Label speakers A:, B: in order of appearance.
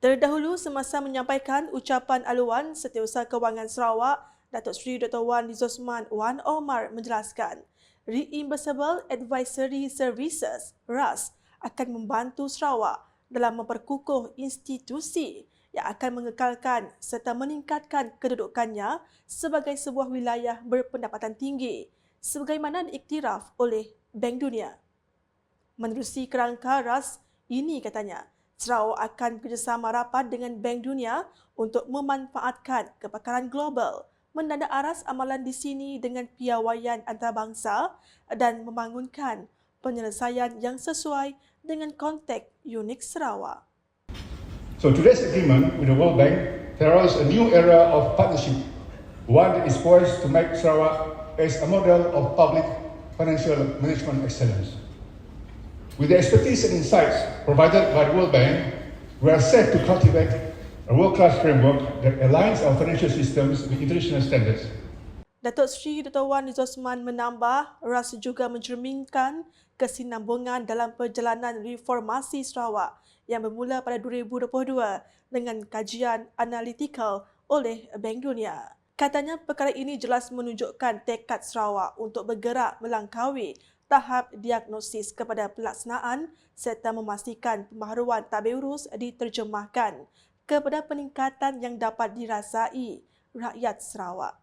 A: Terdahulu semasa menyampaikan ucapan aluan Setiausaha Kewangan Sarawak, Datuk Seri Dr. Wan Nizosman Wan Omar menjelaskan, Reimbursable Advisory Services RAS akan membantu Sarawak dalam memperkukuh institusi yang akan mengekalkan serta meningkatkan kedudukannya sebagai sebuah wilayah berpendapatan tinggi sebagaimana diiktiraf oleh Bank Dunia. Menerusi kerangka RAS, ini katanya, Sarawak akan bekerjasama rapat dengan Bank Dunia untuk memanfaatkan kepakaran global, mendanda aras amalan di sini dengan piawaian antarabangsa dan membangunkan penyelesaian yang sesuai dengan konteks unik Sarawak.
B: So today's agreement with the World Bank heralds a new era of partnership, one that is poised to make Sarawak as a model of public financial management excellence. With the expertise and insights provided by the World Bank, we are set to cultivate a world-class framework that aligns our financial systems with international standards.
A: Datuk Seri Dr. Wan Nizosman menambah, RAS juga mencerminkan kesinambungan dalam perjalanan reformasi Sarawak yang bermula pada 2022 dengan kajian analitikal oleh Bank Dunia. Katanya perkara ini jelas menunjukkan tekad Sarawak untuk bergerak melangkaui tahap diagnosis kepada pelaksanaan serta memastikan pembaharuan tabir urus diterjemahkan kepada peningkatan yang dapat dirasai rakyat Sarawak.